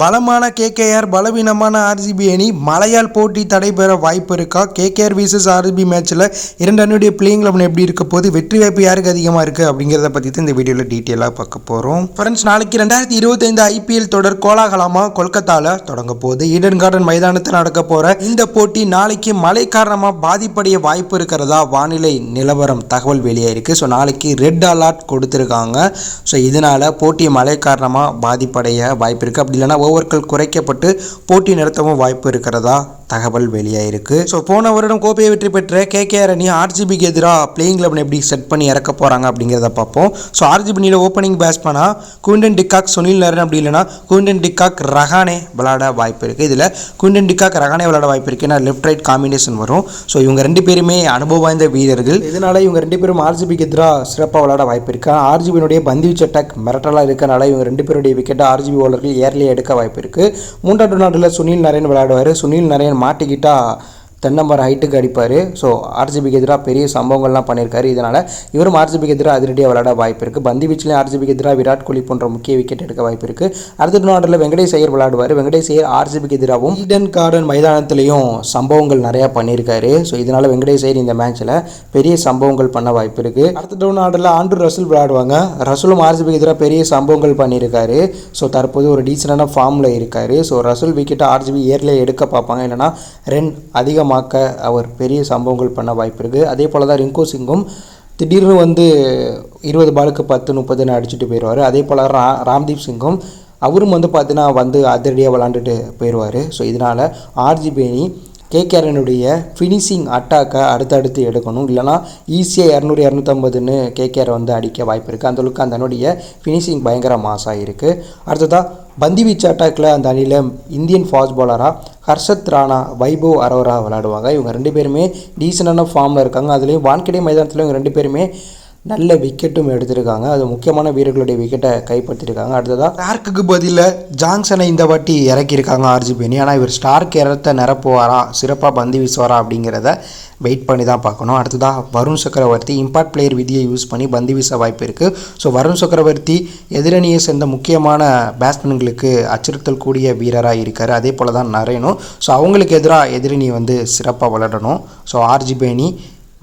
பலமான கேகேஆர் பலவீனமான ஆர்சிபி அணி மலையால் போட்டி தடைபெற வாய்ப்பு இருக்கா கேகேஆர் விசஸ் ஆர்சிபி மேட்ச்சில் இரண்டு அணியுடைய பிளேயிங் லெவன் எப்படி இருக்க போது வெற்றி வாய்ப்பு யாருக்கு அதிகமாக இருக்குது அப்படிங்கிறத பற்றி தான் இந்த வீடியோவில் டீட்டெயிலாக பார்க்க போகிறோம் ஃப்ரெண்ட்ஸ் நாளைக்கு ரெண்டாயிரத்தி இருபத்தைந்து ஐபிஎல் தொடர் கோலாகலமாக கொல்கத்தாவில் தொடங்க போகுது. ஈடன் கார்டன் மைதானத்தில் நடக்க போகிற இந்த போட்டி நாளைக்கு மழை காரணமாக பாதிப்படைய வாய்ப்பு இருக்கிறதா? வானிலை நிலவரம் தகவல் வெளியாயிருக்கு ஸோ நாளைக்கு ரெட் அலர்ட் கொடுத்துருக்காங்க. ஸோ இதனால் போட்டி மழை காரணமாக பாதிப்படைய வாய்ப்பு இருக்குது அப்படி இல்லைன்னா ஓவர்கள் குறைக்கப்பட்டு போட்டி நடத்தவும் வாய்ப்பு இருக்கிறதா? தகவல் வெளியாயிருக்கு. ஸோ போன வருடம் கோப்பையை வெற்றி பெற்ற கேகேஆர் அணி ஆர்ஜிபிக்கு எதிராக பிளேயிங் லெவன் எப்படி செட் பண்ணி இறக்க போகிறாங்க அப்படிங்கிறத பார்ப்போம். ஸோ ஆர்ஜிபினியில் opening பேட்ஸ்மேனாக Quinton de Kock Sunil Narine அப்படி இல்லைனா குவிண்டன் டிக்காக் ரஹானே விளாட வாய்ப்பு இருக்குது இதில் குவிண்டன் டிக்காக் ரஹானே விளாட வாய்ப்பு இருக்குது ஏன்னா லெஃப்ட் ரைட் காம்பினேஷன் வரும். ஸோ இவங்க ரெண்டு பேருமே அனுபவம் வாய்ந்த வீரர்கள். இதனால் இவங்க ரெண்டு பேரும் ஆர்ஜிபிக்கு எதிராக சிறப்பாக விளாட வாய்ப்பு இருக்குது ஆர்ஜிபியினுடைய பந்துவீச்சு அட்டாக் மிரட்டலாக இருக்கனால இவங்க ரெண்டு பேருடைய விக்கெட்டை ஆர்ஜிபி ஓலர்கள் ஏர்லியாக எடுக்க வாய்ப்பு இருக்குது மூன்றாவது நாட்டில் சுனில் நரேன் விளையாடுவார். சுனில் நரேன் மாட்டிக்கிட்டால் தென்னம்பரம் ஹைட்டுக்கு அடிப்பார். ஸோ ஆர்ஜிபிக்கு எதிராக பெரிய சம்பவங்கள்லாம் பண்ணியிருக்காரு இதனால் இவரும் ஆர்ஜிபிக்கு எதிராக அதிரடியாக விளையாட வாய்ப்பு இருக்குது பந்து வீச்சிலையும் ஆர்ஜிபிக்கு எதிராக விராட் கோலி போன்ற முக்கிய விக்கெட் எடுக்க வாய்ப்பு இருக்குது அடுத்த நாட்டில் வெங்கடேஷ் ஐயர் விளையாடுவார் வெங்கடேஷ் ஐயர் ஆர்ஜிபிக்கு எதிராகவும் ஈடன் கார்டன் மைதானத்திலையும் சம்பவங்கள் நிறையா பண்ணியிருக்காரு ஸோ இதனால் வெங்கடேஷ் ஐயர் இந்த மேட்ச்சில் பெரிய சம்பவங்கள் பண்ண வாய்ப்பு இருக்குது அடுத்த டவுன் ஆர்டரில் ஆண்ட்ரூ ரசூல் விளையாடுவாங்க. ரசூலும் ஆர்ஜிபிக்கு எதிராக பெரிய சம்பவங்கள் பண்ணியிருக்காரு ஸோ தற்போது ஒரு டீசெண்டான ஃபார்மில் இருக்கார். ஸோ ரசூல் விக்கெட்டை ஆர்ஜிபி இயர்லேயே எடுக்க பார்ப்பாங்க. இல்லைனா ரன் அதிகமாக அதிகமாக்க அவர் பெரிய சம்பவங்கள் பண்ண வாய்ப்பு இருக்குது அதே போல் தான் ரிங்கு சிங்கும் திடீர்னு வந்து இருபது பாலுக்கு பத்து முப்பதுன்னு அடிச்சுட்டு போயிடுவார் அதே போல் ரா ராம்தீப் சிங்கும் அவரும் வந்து பார்த்தீங்கன்னா வந்து அதிரடியாக விளாண்டுட்டு போயிடுவார் ஸோ இதனால் ஆர்ஜிபி அணி கேகேஆரனுடைய ஃபினிஷிங் அட்டாக்கை அடுத்தடுத்து எடுக்கணும். இல்லைனா ஈஸியாக இரநூறு இரநூத்தம்பதுன்னு கேகேஆர் வந்து அடிக்க வாய்ப்பு இருக்குது அந்தளவுக்கு அந்த அணியுடைய ஃபினிஷிங் பயங்கர மாசாக இருக்குது அடுத்ததாக பந்திவீச்சு அட்டாக்கில் அந்த அணியில் இந்தியன் ஃபாஸ்ட் பாலராக ஹர்ஷத் ராணா வைபவ் அரோரா விளையாடுவாங்க. இவங்க ரெண்டு பேருமே டீசெண்டான ஃபார்மில் இருக்காங்க. அதுலேயும் வான்கடை மைதானத்தில் இவங்க ரெண்டு பேருமே நல்ல விக்கெட்டும் எடுத்திருக்காங்க. அது முக்கியமான வீரர்களுடைய விக்கெட்டை கைப்பற்றிருக்காங்க. அடுத்ததாக ஸ்டார்க்குக்கு பதிலாக ஜாங்சனை இந்த வாட்டி இறக்கியிருக்காங்க ஆர்ஜிபி ஆனால் இவர் ஸ்டார்க் இறத்த நிரப்புவாரா? சிறப்பாக பந்து வீசுவாரா அப்படிங்கிறத வெயிட் பண்ணி தான் பார்க்கணும். அடுத்ததாக வருண் சக்கரவர்த்தி இம்பார்ட் பிளேயர் விதியை யூஸ் பண்ணி பந்து வீச வாய்ப்பு இருக்குது ஸோ வருண் சக்கரவர்த்தி எதிரணியை சேர்ந்த முக்கியமான பேட்ஸ்மேன்களுக்கு அச்சுறுத்தல் கூடிய வீரராக இருக்கார். அதே போல் தான் நரேனும். ஸோ அவங்களுக்கு எதிராக எதிரணி வந்து சிறப்பாக விளையாடணும் ஸோ ஆர்ஜிபேனி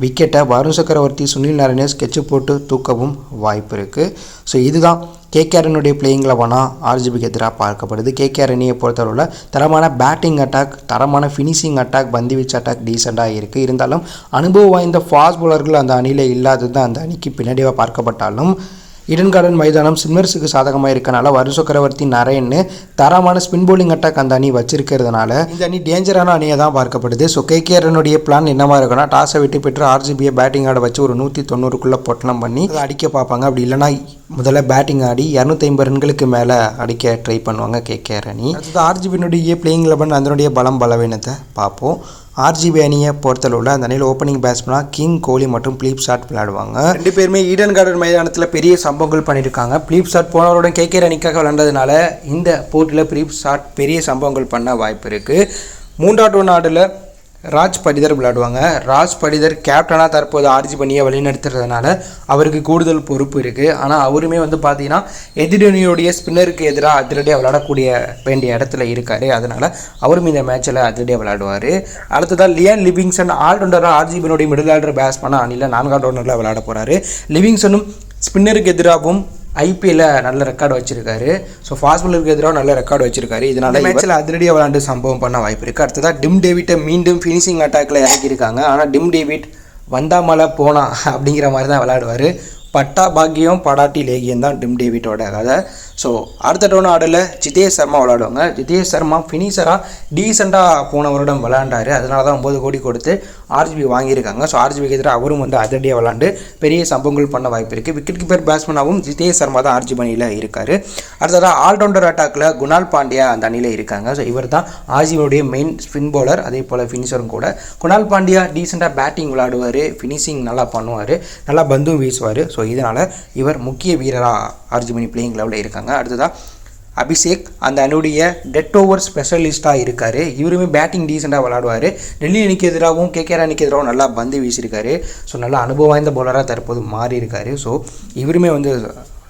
விக்கெட்டை வருண் சக்கரவர்த்தி சுனில் நாராயணே ஸ்கெட்சு போட்டு தூக்கவும் வாய்ப்பு இருக்குது ஸோ இதுதான் கேகேஆரனுடைய பிளேயிங் லெவனாக ஆர்ஜிபிக்கு எதிராக பார்க்கப்படுது. கேகேஆர் அணியை பொறுத்தளவில் தரமான பேட்டிங் அட்டாக் தரமான ஃபினிஷிங் அட்டாக் பந்து வீச்சு அட்டாக் டீசெண்டாக இருக்குது இருந்தாலும் அனுபவம் வாய்ந்த ஃபாஸ்ட் பவுலர்கள் அந்த அணியில் இல்லாதது தான் அந்த அணிக்கு பின்னாடியாக பார்க்கப்பட்டாலும் ஈடன் கார்டன் மைதானம் ஸ்பின்னர்ஸுக்கு சாதகமாக இருக்கனால வருண் சக்கரவர்த்தி நரேன்னு தரமான ஸ்பின் போலிங் அட்டாக் அந்த அணி வச்சிருக்கிறதுனால இந்த அணி டேஞ்சரான அணியை தான் பார்க்கப்படுது. ஸோ கேகேஆரனுடைய பிளான் என்னமா இருக்குன்னா டாஸை விட்டு பெற்று ஆர்ஜிபியை பேட்டிங் ஆட வச்சு ஒரு நூற்றி தொண்ணூறுக்குள்ளே பொட்டலம் பண்ணி அதை அடிக்க பார்ப்பாங்க. அப்படி இல்லைனா முதல்ல பேட்டிங் ஆடி இரநூத்தி ஐம்பது ரன்களுக்கு மேலே அடிக்க ட்ரை பண்ணுவாங்க கேகேஆர் அணி அடுத்தது ஆர்ஜிபியினுடைய பிளேயிங் லெவன் அதனுடைய பலம் பலவீனத்தை பார்ப்போம். ஆர்ஜிபி அணியை பொறுத்தளவில் அந்த அணியில் ஓப்பனிங் பேட்ஸ்மனாக கிங் கோலி மற்றும் ப்ளீப் ஷாட் விளையாடுவாங்க. ரெண்டு பேருமே ஈடன் கார்டன் மைதானத்தில் பெரிய சம்பவங்கள் பண்ணியிருக்காங்க. ப்ளீப் ஷாட் போனவருடன் கேகேஆர் அணிக்காக விளாண்டதுனால இந்த போட்டியில் ப்ளீப் ஷாட் பெரிய சம்பவங்கள் பண்ண வாய்ப்பு இருக்குது மூன்றாவது நாடில் ராஜ் படிதர் விளையாடுவாங்க. ராஜ் படிதர் கேப்டனாக தற்போது ஆர்ஜி பண்ணியை வழிநடத்துறதுனால அவருக்கு கூடுதல் பொறுப்பு இருக்குது ஆனால் அவருமே வந்து பார்த்தீங்கன்னா எதிரணியுடைய ஸ்பின்னருக்கு எதிராக அதிரடியாக விளையாடக்கூடிய வேண்டிய இடத்துல இருக்கார். அதனால் அவரும் இந்த மேட்ச்சில் அதிரடியாக விளையாடுவார். அடுத்ததாக லியான் லிவிங்ஸன் ஆல்ரவுண்டராக ஆர்ஜிபினுடைய மிடில் ஆர்டர் பேட்ஸ்மேனாக அணியில் நான்காம் ரவுண்டரில் விளையாட போகிறாரு லிவிங்ஸனும் ஸ்பின்னருக்கு எதிராகவும் ஐபிஎல்ல நல்ல ரெக்கார்டு வச்சிருக்காரு. ஸோ ஃபாஸ்ட் பாலருக்கு எதிராக நல்ல ரெக்கார்டு வச்சிருக்காரு. இதனால மேட்ச்சில் அதிரடியாக விளாண்டு சம்பவம் பண்ண வாய்ப்பு இருக்குது அடுத்ததாக டிம் டேவிட்டை மீண்டும் ஃபினிஷிங் அட்டாக்ல இறக்கியிருக்காங்க. ஆனால் டிம் டேவிட் வந்தாமலை போனா அப்படிங்கிற மாதிரி தான் விளையாடுவார். பட்டா பாக்கியம் படாட்டி லேகியம் தான் டிம் டேவிட்டோட கதை. ஸோ அடுத்த டவுன் ஆடலில் ஜிதேஷ் சர்மா விளாடுவாங்க ஜிதேஷ் சர்மா ஃபினிஷராக டீசெண்டாக போன வருடம் விளாண்டார் அதனால தான் ஒம்பது கோடி கொடுத்து ஆர்ஜிபி வாங்கியிருக்காங்க. ஸோ ஆர்ஜிபிக்கு எதிராக அவரும் வந்து அதிரடியாக விளாண்டு பெரிய சம்பவங்கள் பண்ண வாய்ப்பு இருக்குது விக்கெட் கீப்பர் பேட்ஸ்மனாகவும் ஜிதேஷ் சர்மா தான் ஆர்ஜி அணியில் இருக்கார். அடுத்ததாக ஆல்ரவுண்டர் அட்டாக்கில் குணால் பாண்டியா அந்த அணியில் இருக்காங்க. ஸோ இவர் தான் ஆர்ஜிபியோடைய மெயின் ஸ்பின் பவுலர் அதே போல் ஃபினிஷரும் கூட. குணால் பாண்டியா டீசெண்டாக பேட்டிங் விளாடுவார் ஃபினிஷிங் நல்லா பண்ணுவார். நல்லா பந்தும் வீசுவார். ஸோ இதனால் இவர் முக்கிய வீரராக ஆர்ஜிபி பிளேயிங் லெவலில் இருக்காங்க. அடுத்ததாக அபிஷேக் அந்த அணியுடைய டெட் ஓவர் ஸ்பெஷலிஸ்ட்டாக இருக்கார். இவருமே பேட்டிங் டீசெண்டாக விளாடுவார் டெல்லி அணிக்கு எதிராகவும் கேகேஆர் அணிக்கு எதிராகவும் நல்லா பந்து வீசியிருக்காரு. ஸோ நல்லா அனுபவம் வாய்ந்த பவுலராக தற்போது மாறி இருக்காரு ஸோ இவருமே வந்து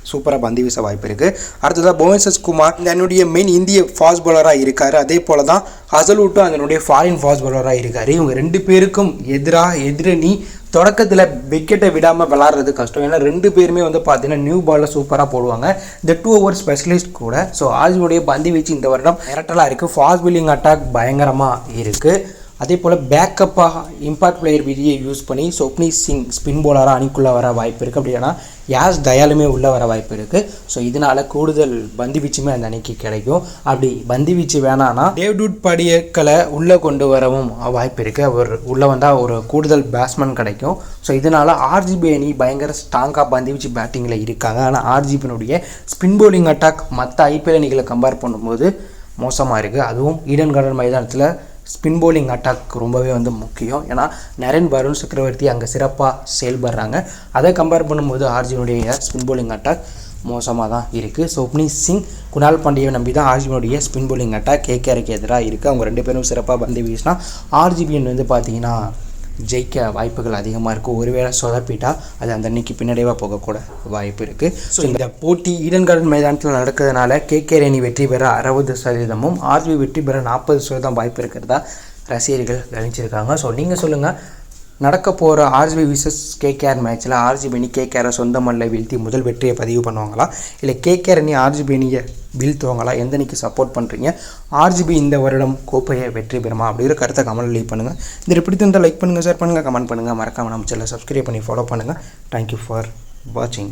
சூப்பராக பந்து வீச வாய்ப்பு இருக்குது அடுத்ததாக புவனேஸ்வர் குமார் இந்த மெயின் இந்திய ஃபாஸ்ட் பவுலராக இருக்கார். அதே போல் தான் அசலூட்டும் அதனுடைய ஃபாரின் ஃபாஸ்ட் பவுலராக இருக்கார். இவங்க ரெண்டு பேருக்கும் எதிராக எதிரணி தொடக்கத்தில் விக்கெட்டை விடாமல் விளாட்றது கஷ்டம். ஏன்னா ரெண்டு பேருமே வந்து பார்த்தீங்கன்னா நியூ பாலில் சூப்பராக போடுவாங்க. இந்த டூ ஓவர் ஸ்பெஷலிஸ்ட் கூட ஸோ ஆர்ஜியோடைய பந்து வீச்சு இந்த வருடம் மிரட்டலாக இருக்குது ஃபாஸ்ட் பில்லிங் அட்டாக் பயங்கரமாக இருக்குது அதே போல் பேக்கப்பாக இம்பாக்ட் பிளேயர் விதியை யூஸ் பண்ணி சொப்னி சிங் ஸ்பின் போலராக அணிக்குள்ளே வர வாய்ப்பு இருக்குது அப்படின்னா யாஸ் தயாலுமே உள்ளே வர வாய்ப்பு இருக்குது ஸோ இதனால் கூடுதல் பந்து வீச்சுமே அந்த அணிக்கு கிடைக்கும். அப்படி பந்து வீச்சு வேணான்னா டேவ்டூட் படியக்களை உள்ளே கொண்டு வரவும் வாய்ப்பு இருக்குது அவர் உள்ளே வந்தால் ஒரு கூடுதல் பேட்ஸ்மேன் கிடைக்கும். ஸோ இதனால் ஆர்ஜிபி அணி பயங்கர ஸ்ட்ராங்காக பந்து வீச்சு பேட்டிங்கில் இருக்காங்க. ஆனால் ஆர்ஜிபியினுடைய ஸ்பின் போலிங் அட்டாக் மற்ற ஐபிஎல் அணிகளை கம்பேர் பண்ணும்போது மோசமாக இருக்குது அதுவும் ஈடன் கார்டன் மைதானத்தில் ஸ்பின் போலிங் அட்டாக் ரொம்பவே வந்து முக்கியம். ஏன்னா நரேன் வருண் சக்கரவர்த்தி அங்கே சிறப்பாக செயல்படுறாங்க. அதை கம்பேர் பண்ணும்போது ஆர்ஜினுடைய ஸ்பின் போலிங் அட்டாக் மோசமாக தான் இருக்குது சோப்னி சிங் குணால் பாண்டியை நம்பி தான் ஆர்ஜிபியுடைய ஸ்பின் போலிங் அட்டாக் கேகேஆருக்கு எதிராக இருக்குது அவங்க ரெண்டு பேரும் சிறப்பாக பந்து வீசினா ஆர்ஜிபியன் வந்து பார்த்தீங்கன்னா ஜெயிக்க வாய்ப்புகள் அதிகமாக இருக்குது ஒருவேளை சொதப்பிட்டா அது அந்த அன்னைக்கு பின்னடைவாக போகக்கூட வாய்ப்பு இருக்குது ஸோ இந்த போட்டி ஈடன் கார்டன் மைதானத்தில் நடக்கிறதுனால கேகேஆர் அணி வெற்றி பெற அறுபது சதவீதமும் ஆர்ஜிபி வெற்றி பெற நாற்பது சதவீதம் வாய்ப்பு இருக்கிறதா ரசிகர்கள் கணிச்சிருக்காங்க ஸோ நீங்கள் சொல்லுங்கள் நடக்க போகிற ஆர்ஜிபி விசஸ் கேகேஆர் மேட்ச்சில் ஆர்ஜிபி அணி கேகேஆரை சொந்த மண்ணில் வீழ்த்தி முதல் வெற்றியை பதிவு பண்ணுவாங்களா? இல்லை கேகேஆர் அணி ஆர்ஜிபி அணியை வீழ்த்துவாங்களா எந்த அணிக்கு சப்போர்ட் பண்ணுறீங்க ஆர்ஜிபி இந்த வருடம் கோப்பையை வெற்றி பெறுமா அப்படிங்கிற கருத்தை கமெண்ட் லீவ் பண்ணுங்கள் இந்த பிடித்திருந்தால் லைக் பண்ணுங்கள் ஷேர் பண்ணுங்கள் கமெண்ட் பண்ணுங்கள் மறக்காமல் நம்ம சேனலை சப்ஸ்கிரைப் பண்ணி ஃபாலோ பண்ணுங்கள் தேங்க்யூ ஃபார் வாட்சிங்